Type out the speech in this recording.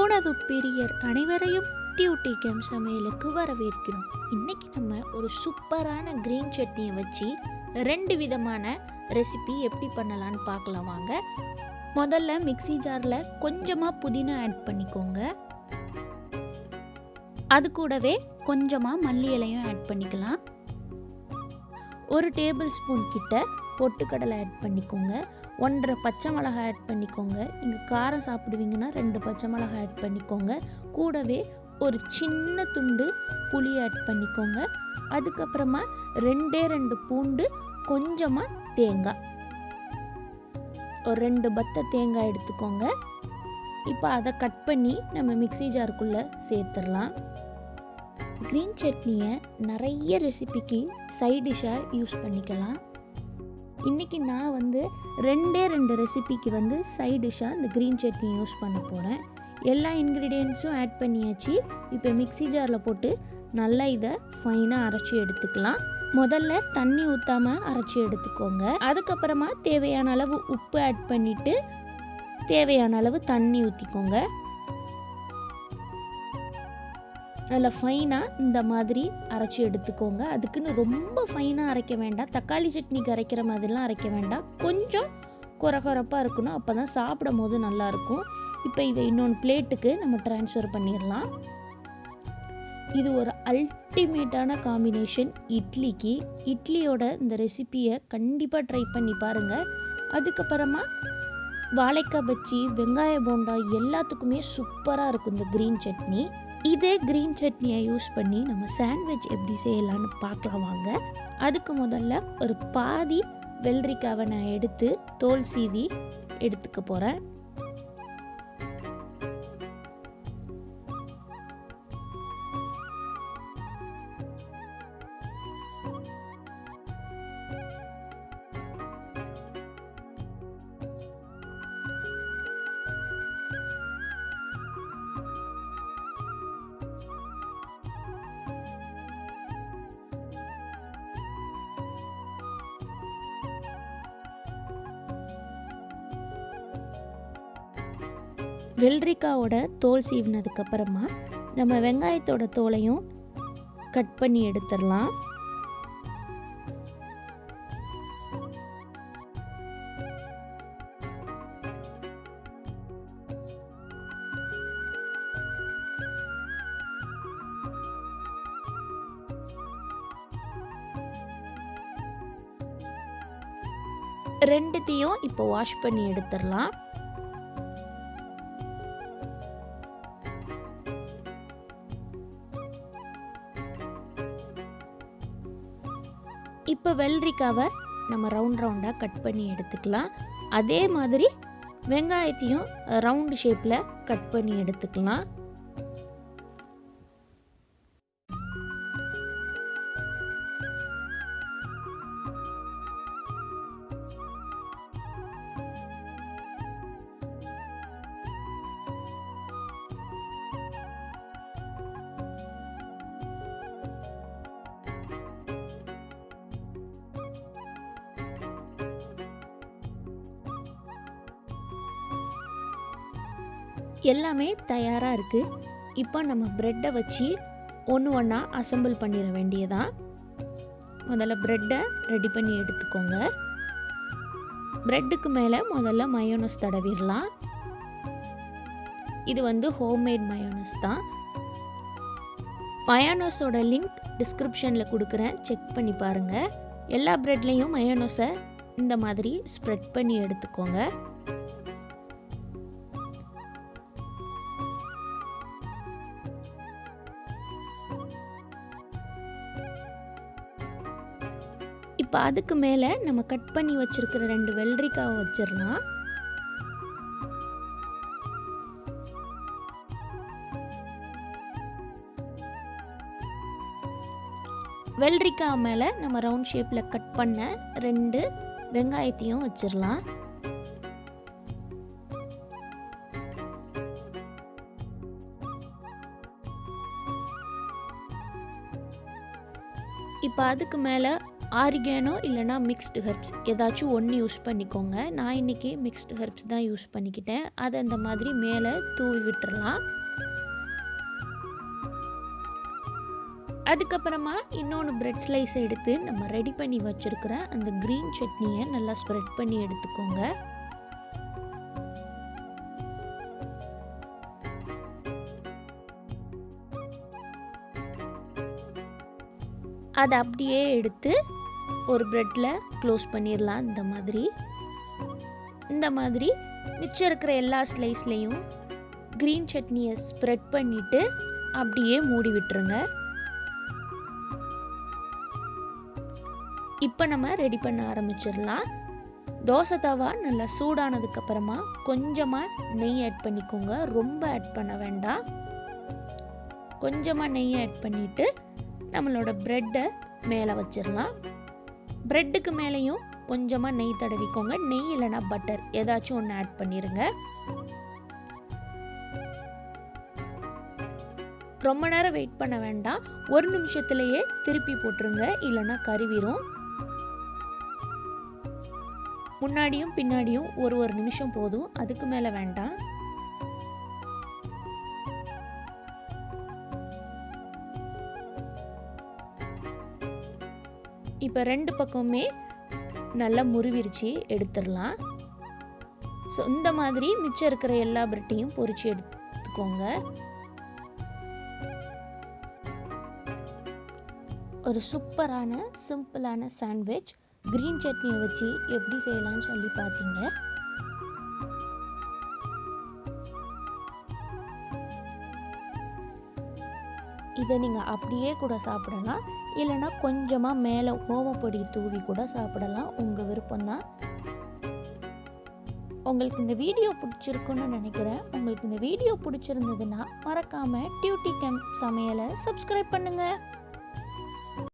உணவு பிரியர் அனைவரையும் டியூட்டி கேம் சமையலுக்கு வரவேற்கிறோம். இன்னைக்கு நம்ம ஒரு சூப்பரான கிரீன் சட்னியை வச்சு ரெண்டு விதமான ரெசிபி எப்படி பண்ணலான்னு பார்க்கலாம் வாங்க. முதல்ல மிக்ஸி ஜாரில் கொஞ்சமாக புதினா ஆட் பண்ணிக்கோங்க. அது கூடவே கொஞ்சமாக மல்லி இலையும் ஆட் பண்ணிக்கலாம். ஒரு டேபிள் ஸ்பூன் கிட்ட பொட்டுக்கடலை ஆட் பண்ணிக்கோங்க. ஒன்றரை பச்சை மிளகாய் ஆட் பண்ணிக்கோங்க. நீங்கள் காரம் சாப்பிடுவீங்கன்னா ரெண்டு பச்சை மிளகாய் ஆட் பண்ணிக்கோங்க. கூடவே ஒரு சின்ன துண்டு புளி ஆட் பண்ணிக்கோங்க. அதுக்கப்புறமா ரெண்டே ரெண்டு பூண்டு கொஞ்சமாக தேங்காய். ஒரு ரெண்டு பத்த தேங்காய் எடுத்துக்கோங்க. இப்போ அதை கட் பண்ணி நம்ம மிக்ஸி ஜாருக்குள்ளே சேர்த்துடலாம். க்ரீன் சட்னியை நிறைய ரெசிபிக்கு சைட் டிஷ்ஷாக யூஸ் பண்ணிக்கலாம். இன்றைக்கி நான் வந்து ரெண்டே ரெண்டு ரெசிபிக்கு வந்து சைட் டிஷ்ஷாக இந்த க்ரீன் சட்னி யூஸ் பண்ண போகிறேன் எல்லா இன்க்ரீடியன்ஸும் ஆட் பண்ணியாச்சு. இப்போ மிக்ஸி ஜாரில் போட்டு நல்லா இதை ஃபைனாக அரைச்சி எடுத்துக்கலாம். முதல்ல தண்ணி ஊற்றாமல் அரைச்சி எடுத்துக்கோங்க. அதுக்கப்புறமா தேவையான அளவு உப்பு ஆட் பண்ணிவிட்டு தேவையான அளவு தண்ணி ஊற்றிக்கோங்க அதில் ஃபைனாக இந்த மாதிரி அரைச்சி எடுத்துக்கோங்க. அதுக்குன்னு ரொம்ப ஃபைனாக அரைக்க வேண்டாம். தக்காளி சட்னிக்கு அரைக்கிற மாதிரிலாம் அரைக்க வேண்டாம். கொஞ்சம் குறகுறப்பாக இருக்கணும். அப்போ தான் சாப்பிடும் போது நல்லாயிருக்கும் இப்போ இதை இன்னொன்று பிளேட்டுக்கு நம்ம ட்ரான்ஸ்ஃபர் பண்ணிடலாம். இது ஒரு அல்டிமேட்டான காம்பினேஷன் இட்லிக்கு. இட்லியோட இந்த ரெசிப்பியை கண்டிப்பாக ட்ரை பண்ணி பாருங்கள் அதுக்கப்புறமா வாழைக்காய் பச்சி வெங்காய போண்டா எல்லாத்துக்குமே சூப்பராக இருக்கும் இந்த க்ரீன் சட்னி. இதே க்ரீன் சட்னியை யூஸ் பண்ணி நம்ம சாண்ட்விச் எப்படி செய்யலாம்னு பார்க்கலாம் வாங்க. அதுக்கு முதல்ல ஒரு பாதி வெள்ளரிக்காவை நான் எடுத்து தோல் சீவி எடுத்துக்க போகிறேன் வெள்ளரிக்காவோட தோல் சீவினதுக்கப்புறமா நம்ம வெங்காயத்தோட தோலையும் கட் பண்ணி எடுத்துடலாம். ரெண்டுத்தையும் இப்போ வாஷ் பண்ணி எடுத்துடலாம். இப்போ வெள்ளரிக்காவை நம்ம ரவுண்ட் ரவுண்டாக கட் பண்ணி எடுத்துக்கலாம். அதே மாதிரி வெங்காயத்தையும் ரவுண்டு ஷேப்பில் கட் பண்ணி எடுத்துக்கலாம். எல்லாமே தயாராக இருக்குது இப்போ நம்ம ப்ரெட்டை வச்சு ஒன்று ஒன்றா அசம்பிள் பண்ணிட வேண்டியதான் முதல்ல ப்ரெட்டை ரெடி பண்ணி எடுத்துக்கோங்க. ப்ரெட்டுக்கு மேலே முதல்ல மயோனஸ் தடவிடலாம். இது வந்து ஹோம்மேட் மயோனஸ் தான். மயோனஸோட லிங்க் டிஸ்கிரிப்ஷனில் கொடுக்குறேன். செக் பண்ணி பாருங்கள் எல்லா ப்ரெட்லேயும் மயோனஸை இந்த மாதிரி ஸ்ப்ரெட் பண்ணி எடுத்துக்கோங்க. இப்போ அதுக்கு மேலே நம்ம கட் பண்ணி வச்சுருக்கிற ரெண்டு வெள்ளரிக்காவை வச்சிடலாம். வெள்ளரிக்காய் மேலே நம்ம ரவுண்ட் ஷேப்பில் கட் பண்ண ரெண்டு வெங்காயத்தையும் வச்சிடலாம். இப்போ அதுக்கு மேலே ஆரிகேனோ இல்லைனா மிக்ஸ்டு ஹெர்ப்ஸ் ஏதாச்சும் ஒன்று யூஸ் பண்ணிக்கோங்க. நான் இன்றைக்கி மிக்ஸ்டு ஹெர்ப்ஸ் தான் யூஸ் பண்ணிக்கிட்டேன். அதை அந்த மாதிரி மேலே தூவி விட்டுறலாம். அதுக்கப்புறமா இன்னொன்று பிரெட் ஸ்லைஸ் எடுத்து நம்ம ரெடி பண்ணி வச்சுருக்கிற அந்த க்ரீன் சட்னியை நல்லா ஸ்ப்ரெட் பண்ணி எடுத்துக்கோங்க. அதை அப்படியே எடுத்து ஒரு ப்ரெட்டில் க்ளோஸ் பண்ணிடலாம் இந்த மாதிரி. இந்த மாதிரி மிச்சம் இருக்கிற எல்லா ஸ்லைஸ்லேயும் க்ரீன் சட்னியை ஸ்ப்ரெட் பண்ணிவிட்டு அப்படியே மூடி விட்டுருங்க. இப்போ நம்ம ரெடி பண்ண ஆரம்பிச்சிடலாம் தோசை தவா நல்லா சூடானதுக்கப்புறமா கொஞ்சமாக நெய் ஆட் பண்ணிக்கோங்க. ரொம்ப ஆட் பண்ண வேண்டாம். கொஞ்சமாக நெய் ஆட் பண்ணிவிட்டு நம்மளோட ப்ரெட்டை மேலே வச்சிடலாம் ப்ரெட்டுக்கு மேலேயும் கொஞ்சமாக நெய் தடவிக்கோங்க. நெய் இல்லைனா பட்டர் ஏதாச்சும் ஒன்று ஆட் பண்ணிடுங்க ரொம்ப நேரம் வெயிட் பண்ண வேண்டாம். ஒரு நிமிஷத்துலேயே திருப்பி போட்டுருங்க. இல்லைன்னா கருவிரும். முன்னாடியும் பின்னாடியும் ஒரு ஒரு நிமிஷம் போதும். அதுக்கு மேலே வேண்டாம். இப்போ ரெண்டு பக்கமுமே நல்லா முருவிரிச்சு எடுத்துடலாம். ஸோ இந்த மாதிரி மிச்சம் இருக்கிற எல்லா பிரெட்டையும் பொறிச்சு எடுத்துக்கோங்க. ஒரு சூப்பரான சிம்பிளான சாண்ட்விச். க்ரீன் சட்னியை வச்சு எப்படி செய்யலாம்னு சொல்லி பார்த்தீங்க. இதை நீங்கள் அப்படியே கூட சாப்பிடலாம். இல்லைன்னா கொஞ்சமாக மேலே ஓமப்பொடி தூவி கூட சாப்பிடலாம். உங்கள் விருப்பம்தான். உங்களுக்கு இந்த வீடியோ பிடிச்சிருக்குன்னு நினைக்கிறேன். உங்களுக்கு இந்த வீடியோ பிடிச்சிருந்ததுன்னா மறக்காமல் டியூட்டி கேம்ப் சமையலை சப்ஸ்கிரைப் பண்ணுங்கள்